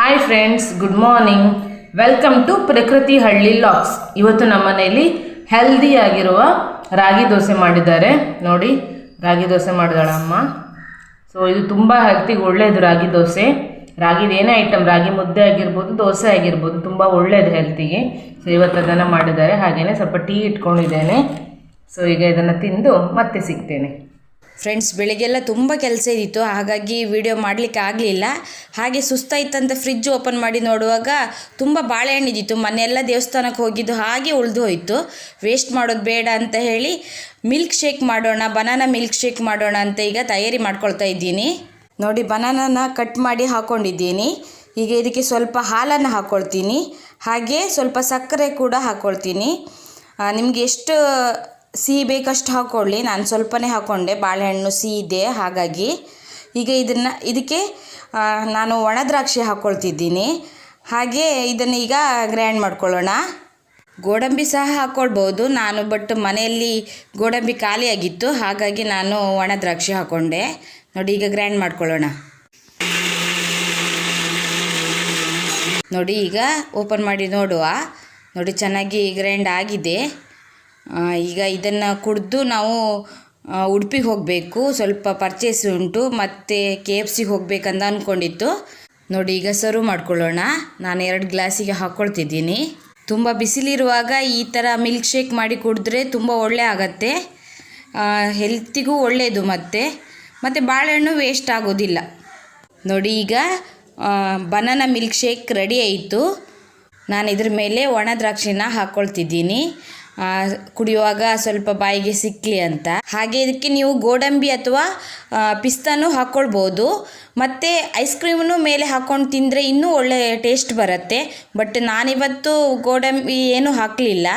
Hi friends good morning welcome to Prakruthi Halli LOX ಇವತ್ತು ನಮ್ಮ ಮನೆಯಲ್ಲಿ ಹೆಲ್ದಿ ಆಗಿರುವ ರಾಗಿ ದೋಸೆ ಮಾಡಿದ್ದಾರೆ. ನೋಡಿ, ರಾಗಿ ದೋಸೆ ಮಾಡಿದಾಳಮ್ಮ ಸೊ ಇದು ತುಂಬ ಹೆಲ್ತಿಗೆ ಒಳ್ಳೆಯದು ರಾಗಿ ದೋಸೆ. ರಾಗಿದು ಏನೇ ಐಟಮ್ ರಾಗಿ ಮುದ್ದೆ ಆಗಿರ್ಬೋದು, ದೋಸೆ ಆಗಿರ್ಬೋದು, ತುಂಬ ಒಳ್ಳೆಯದು ಹೆಲ್ತಿಗೆ ಸೊ ಇವತ್ತು ಅದನ್ನು ಮಾಡಿದ್ದಾರೆ. ಹಾಗೆಯೇ ಸ್ವಲ್ಪ ಟೀ ಇಟ್ಕೊಂಡಿದ್ದೇನೆ. ಸೊ ಈಗ ಇದನ್ನು ತಿಂದು ಮತ್ತೆ ಸಿಗ್ತೇನೆ. ಫ್ರೆಂಡ್ಸ್ ಬೆಳಿಗ್ಗೆಲ್ಲ ತುಂಬ ಕೆಲಸ ಇದ್ದಿತ್ತು ಹಾಗಾಗಿ ವಿಡಿಯೋ ಮಾಡಲಿಕ್ಕೆ ಆಗಲಿಲ್ಲ. ಹಾಗೆ ಸುಸ್ತಾಯ್ತಂತ ಫ್ರಿಜ್ ಓಪನ್ ಮಾಡಿ ನೋಡುವಾಗ ತುಂಬ ಬಾಳೆಹಣ್ಣು ಇದ್ದಿತ್ತು ಮನೆಯೆಲ್ಲ ದೇವಸ್ಥಾನಕ್ಕೆ ಹೋಗಿದ್ದು ಹಾಗೆ ಉಳಿದು ಹೋಯಿತು. ವೇಸ್ಟ್ ಮಾಡೋದು ಬೇಡ ಅಂತ ಹೇಳಿ ಮಿಲ್ಕ್ ಶೇಕ್ ಮಾಡೋಣ ಬನಾನಾ ಮಿಲ್ಕ್ ಶೇಕ್ ಮಾಡೋಣ ಅಂತ ಈಗ ತಯಾರಿ ಮಾಡ್ಕೊಳ್ತಾ ಇದ್ದೀನಿ. ನೋಡಿ ಬನಾನನ ಕಟ್ ಮಾಡಿ ಹಾಕ್ಕೊಂಡಿದ್ದೀನಿ ಈಗ ಇದಕ್ಕೆ ಸ್ವಲ್ಪ ಹಾಲನ್ನು ಹಾಕ್ಕೊಳ್ತೀನಿ ಹಾಗೆ ಸ್ವಲ್ಪ ಸಕ್ಕರೆ ಕೂಡ ಹಾಕ್ಕೊಳ್ತೀನಿ ನಿಮಗೆ ಎಷ್ಟು ಸಿಹಿ ಬೇಕಷ್ಟು ಹಾಕ್ಕೊಳ್ಳಿ. ನಾನು ಸ್ವಲ್ಪನೇ ಹಾಕ್ಕೊಂಡೆ ಬಾಳೆಹಣ್ಣು ಸಿಹಿ ಇದೆ. ಹಾಗಾಗಿ ಈಗ ಇದನ್ನು, ಇದಕ್ಕೆ ನಾನು ಒಣ ದ್ರಾಕ್ಷಿ ಹಾಕ್ಕೊಳ್ತಿದ್ದೀನಿ ಹಾಗೆ ಇದನ್ನು ಈಗ ಗ್ರ್ಯಾಂಡ್ ಮಾಡ್ಕೊಳ್ಳೋಣ. ಗೋಡಂಬಿ ಸಹ ಹಾಕ್ಕೊಳ್ಬೋದು ನಾನು ಬಟ್ ಮನೆಯಲ್ಲಿ ಗೋಡಂಬಿ ಖಾಲಿಯಾಗಿತ್ತು. ಹಾಗಾಗಿ ನಾನು ಒಣ ದ್ರಾಕ್ಷಿ ಹಾಕ್ಕೊಂಡೆ ನೋಡಿ, ಈಗ ಗ್ರ್ಯಾಂಡ್ ಮಾಡ್ಕೊಳ್ಳೋಣ. ನೋಡಿ, ಈಗ ಓಪನ್ ಮಾಡಿ ನೋಡುವ. ನೋಡಿ, ಚೆನ್ನಾಗಿ ಗ್ರೈಂಡ್ ಆಗಿದೆ. ಈಗ ಇದನ್ನು ಕುಡಿದು ನಾವು ಉಡುಪಿಗೆ ಹೋಗಬೇಕು. ಸ್ವಲ್ಪ ಪರ್ಚೇಸ್ ಉಂಟು. ಮತ್ತು ಕೆ ಎಫ್ ಸಿಗೆ ಹೋಗ್ಬೇಕಂತ ಅಂದ್ಕೊಂಡಿತ್ತು ನೋಡಿ, ಈಗ ಸರ್ವ್ ಮಾಡ್ಕೊಳ್ಳೋಣ. ನಾನು ಎರಡು ಗ್ಲಾಸಿಗೆ ಹಾಕ್ಕೊಳ್ತಿದ್ದೀನಿ ತುಂಬ ಬಿಸಿಲಿರುವಾಗ ಈ ಥರ ಮಿಲ್ಕ್ ಶೇಕ್ ಮಾಡಿ ಕುಡಿದ್ರೆ ತುಂಬ ಒಳ್ಳೆ ಆಗತ್ತೆ. ಹೆಲ್ತಿಗೂ ಒಳ್ಳೆಯದು ಮತ್ತು. ಮತ್ತು ಬಾಳೆಹಣ್ಣು ವೇಸ್ಟ್ ಆಗೋದಿಲ್ಲ. ನೋಡಿ, ಈಗ ಬನಾನ ಮಿಲ್ಕ್ ಶೇಕ್ ರೆಡಿ ಆಯಿತು. ನಾನು ಇದ್ರ ಮೇಲೆ ಒಣ ದ್ರಾಕ್ಷಿನ ಹಾಕ್ಕೊಳ್ತಿದ್ದೀನಿ ಕುಡಿಯುವಾಗ ಸ್ವಲ್ಪ ಬಾಯಿಗೆ ಸಿಕ್ಕಲಿ ಅಂತ. ಹಾಗೆ ಇದಕ್ಕೆ ನೀವು ಗೋಡಂಬಿ ಅಥವಾ ಪಿಸ್ತಾನು ಹಾಕ್ಕೊಳ್ಬೋದು ಮತ್ತು ಐಸ್ ಕ್ರೀಮನ್ನು ಮೇಲೆ ಹಾಕ್ಕೊಂಡು ತಿಂದರೆ ಇನ್ನೂ ಒಳ್ಳೆ ಟೇಸ್ಟ್ ಬರುತ್ತೆ. ಬಟ್ ನಾನಿವತ್ತು ಗೋಡಂಬಿ ಏನೂ ಹಾಕಲಿಲ್ಲ.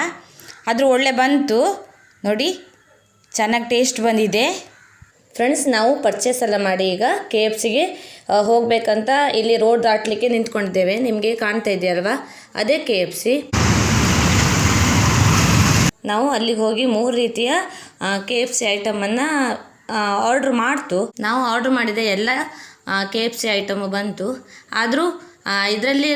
ಆದರೂ ಒಳ್ಳೆ ಬಂತು. ನೋಡಿ, ಚೆನ್ನಾಗಿ ಟೇಸ್ಟ್ ಬಂದಿದೆ. ಫ್ರೆಂಡ್ಸ್ ನಾವು ಪರ್ಚೇಸ್ ಎಲ್ಲ ಮಾಡಿ ಈಗ ಕೆ ಎಫ್ ಸಿಗೆ ಹೋಗಬೇಕಂತ ಇಲ್ಲಿ ರೋಡ್ ದಾಟಲಿಕ್ಕೆ ನಿಂತ್ಕೊಂಡಿದ್ದೇವೆ. ನಿಮಗೆ ಕಾಣ್ತಾ ಇದೆಯಲ್ವಾ? ಅದೇ ಕೆ ಎಫ್ ಸಿ ನಾವು ಅಲ್ಲಿಗೆ ಹೋಗಿ ಮೂರು ರೀತಿಯ ಕೆ ಎಫ್ ಸಿ ಐಟಮನ್ನು ಆರ್ಡ್ರ್ ಮಾಡ್ತು. ನಾವು ಆರ್ಡ್ರ್ ಮಾಡಿದ ಎಲ್ಲ ಕೆ ಎಫ್ ಸಿ ಐಟಮು ಬಂತು. ಆದರೂ ಇದರಲ್ಲಿ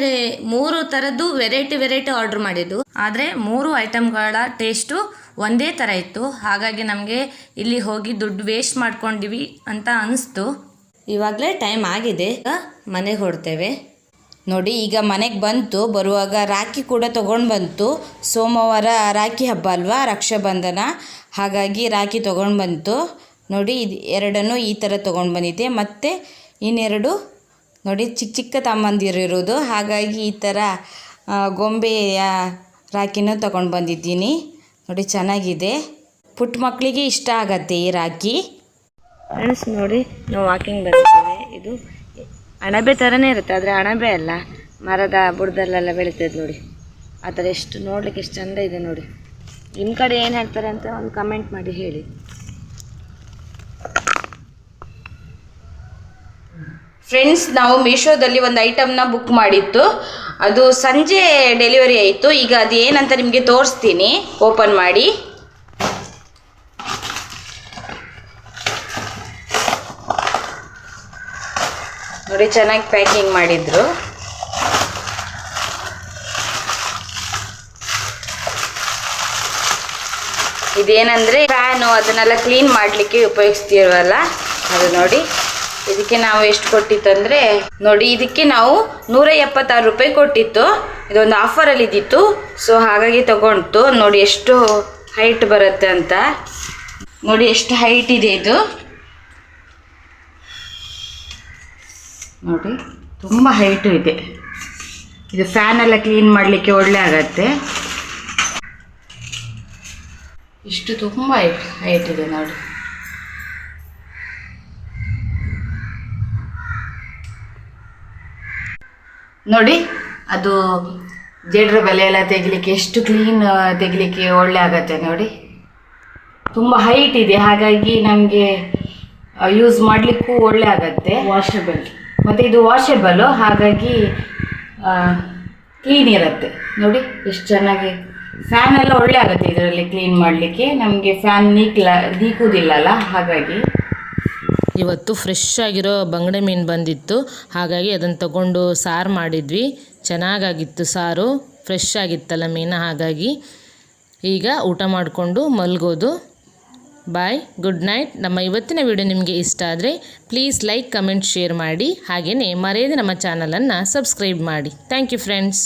ಮೂರು ಥರದ್ದು ವೆರೈಟಿ ವೆರೈಟಿ ಆರ್ಡ್ರ್ ಮಾಡಿದ್ದು. ಆದರೆ ಮೂರು ಐಟಮ್ಗಳ ಟೇಸ್ಟು ಒಂದೇ ಥರ ಇತ್ತು. ಹಾಗಾಗಿ ನಮಗೆ ಇಲ್ಲಿ ಹೋಗಿ ದುಡ್ಡು ವೇಸ್ಟ್ ಮಾಡ್ಕೊಂಡಿವಿ ಅಂತ ಅನಿಸ್ತು. ಇವಾಗಲೇ ಟೈಮ್ ಆಗಿದೆ. ಮನೆಗೆ ಹೊರಡ್ತೇವೆ. ನೋಡಿ, ಈಗ ಮನೆಗೆ ಬಂತು, ಬರುವಾಗ ರಾಖಿ ಕೂಡ ತೊಗೊಂಡು ಬಂತು. ಸೋಮವಾರ ರಾಖಿ ಹಬ್ಬ ಅಲ್ವಾ, ರಕ್ಷಾಬಂಧನ? ಹಾಗಾಗಿ ರಾಖಿ ತೊಗೊಂಡು ಬಂತು. ನೋಡಿ, ಇದು ಎರಡನ್ನು ಈ ಥರ ತೊಗೊಂಡು ಬಂದಿದ್ದೆ ಮತ್ತು ಇನ್ನೆರಡು, ನೋಡಿ, ಚಿಕ್ಕ ಚಿಕ್ಕ ತಮ್ಮಂದಿರಿರೋದು ಹಾಗಾಗಿ ಈ ಥರ ಗೊಂಬೆಯ ರಾಖಿನೂ ತೊಗೊಂಡು ಬಂದಿದ್ದೀನಿ. ನೋಡಿ, ಚೆನ್ನಾಗಿದೆ. ಪುಟ್ಟ ಮಕ್ಕಳಿಗೆ ಇಷ್ಟ ಆಗತ್ತೆ ಈ ರಾಖಿ. ಫ್ರೆಂಡ್ಸ್ ನೋಡಿ, ನಾವು ವಾಕಿಂಗ್ ಬರ್ತೀವಿ ಇದು ಅಣಬೆ ಥರನೇ ಇರುತ್ತೆ, ಆದರೆ ಅಣಬೆ ಅಲ್ಲ. ಮರದ ಬುಡದಲ್ಲೆಲ್ಲ ಬೆಳೀತದೆ ನೋಡಿ. ಆ ಥರ ಎಷ್ಟು ನೋಡಲಿಕ್ಕೆ ಎಷ್ಟು ಚಂದ ಇದೆ ನೋಡಿ. ನಿಮ್ಮ ಕಡೆ ಏನು ಹೇಳ್ತಾರೆ ಅಂತ ಒಂದು ಕಮೆಂಟ್ ಮಾಡಿ ಹೇಳಿ. ಫ್ರೆಂಡ್ಸ್ ನಾವು ಮೀಶೋದಲ್ಲಿ ಒಂದು ಐಟಮ್ನ ಬುಕ್ ಮಾಡಿತ್ತು ಅದು ಸಂಜೆ ಡೆಲಿವರಿ ಆಯಿತು. ಈಗ ಅದು ಏನಂತ ನಿಮಗೆ ತೋರಿಸ್ತೀನಿ. ಓಪನ್ ಮಾಡಿ. ನೋಡಿ, ಚೆನ್ನಾಗಿ ಪ್ಯಾಕಿಂಗ್ ಮಾಡಿದ್ರು. ಇದೇನಂದ್ರೆ ಫ್ಯಾನು ಅದನ್ನೆಲ್ಲ ಕ್ಲೀನ್ ಮಾಡ್ಲಿಕ್ಕೆ ಉಪಯೋಗಿಸ್ತೀವಲ್ಲ, ಅದು ನೋಡಿ. ಇದಕ್ಕೆ ನಾವು ಎಷ್ಟು ಕೊಟ್ಟಿತ್ತು ಅಂದರೆ, ನೋಡಿ, ಇದಕ್ಕೆ ನಾವು ನೂರ ಎಪ್ಪತ್ತಾರು ರೂಪಾಯಿ ಕೊಟ್ಟಿತ್ತು. ಇದೊಂದು ಆಫರಲ್ಲಿ ಇದ್ದಿತ್ತು. ಸೊ ಹಾಗಾಗಿ ತಗೊಂಡ್ತು. ನೋಡಿ, ಎಷ್ಟು ಹೈಟ್ ಬರುತ್ತೆ ಅಂತ. ನೋಡಿ, ಎಷ್ಟು ಹೈಟ್ ಇದೆ ಇದು. ನೋಡಿ, ತುಂಬ ಹೈಟು ಇದೆ. ಇದು ಫ್ಯಾನ್ ಎಲ್ಲ ಕ್ಲೀನ್ ಮಾಡಲಿಕ್ಕೆ ಒಳ್ಳೆ ಆಗತ್ತೆ. ಇಷ್ಟು ತುಂಬ ಹೈಟ್ ಹೈಟ್ ಇದೆ ನೋಡಿ. ನೋಡಿ, ಅದು ಜೇಡ್ರ ಬೆಲೆ ಎಲ್ಲ ತೆಗಿಲಿಕ್ಕೆ ಎಷ್ಟು ಕ್ಲೀನ್ ತೆಗಿಲಿಕ್ಕೆ ಒಳ್ಳೆ ಆಗತ್ತೆ ನೋಡಿ. ತುಂಬ ಹೈಟ್ ಇದೆ, ಹಾಗಾಗಿ ನಮಗೆ ಯೂಸ್ ಮಾಡಲಿಕ್ಕೂ ಒಳ್ಳೆ ಆಗತ್ತೆ. ವಾಷಬಲ್ ಮತ್ತು ಇದು ವಾಷೆಬಲ್ಲು ಹಾಗಾಗಿ ಕ್ಲೀನ್ ಇರುತ್ತೆ. ನೋಡಿ, ಎಷ್ಟು ಚೆನ್ನಾಗಿ ಫ್ಯಾನ್ ಎಲ್ಲ ಒಳ್ಳೆ ಆಗುತ್ತೆ ಇದರಲ್ಲಿ ಕ್ಲೀನ್ ಮಾಡಲಿಕ್ಕೆ. ನಮಗೆ ಫ್ಯಾನ್ ನೀಕ್ಲ ನೀಕುವುದಿಲ್ಲಲ್ಲ ಹಾಗಾಗಿ. ಇವತ್ತು ಫ್ರೆಶ್ ಆಗಿರೋ ಬಂಗಡೆ ಮೀನು ಬಂದಿತ್ತು. ಹಾಗಾಗಿ ಅದನ್ನು ತಗೊಂಡು ಸಾರು ಮಾಡಿದ್ವಿ. ಚೆನ್ನಾಗಾಗಿತ್ತು ಸಾರು. ಫ್ರೆಶ್ ಆಗಿತ್ತಲ್ಲ ಮೀನು, ಹಾಗಾಗಿ. ಈಗ ಊಟ ಮಾಡಿಕೊಂಡು ಮಲಗೋದು. ಬಾಯ್ ಗುಡ್ ನೈಟ್ ನಮ್ಮ ಇವತ್ತಿನ ವಿಡಿಯೋ ನಿಮಗೆ ಇಷ್ಟ ಆದರೆ ಪ್ಲೀಸ್ ಲೈಕ್ ಕಮೆಂಟ್ ಶೇರ್ ಮಾಡಿ. ಹಾಗೆಯೇ ಮರೆಯದೆ ನಮ್ಮ ಚಾನಲನ್ನು ಸಬ್ಸ್ಕ್ರೈಬ್ ಮಾಡಿ. Thank you friends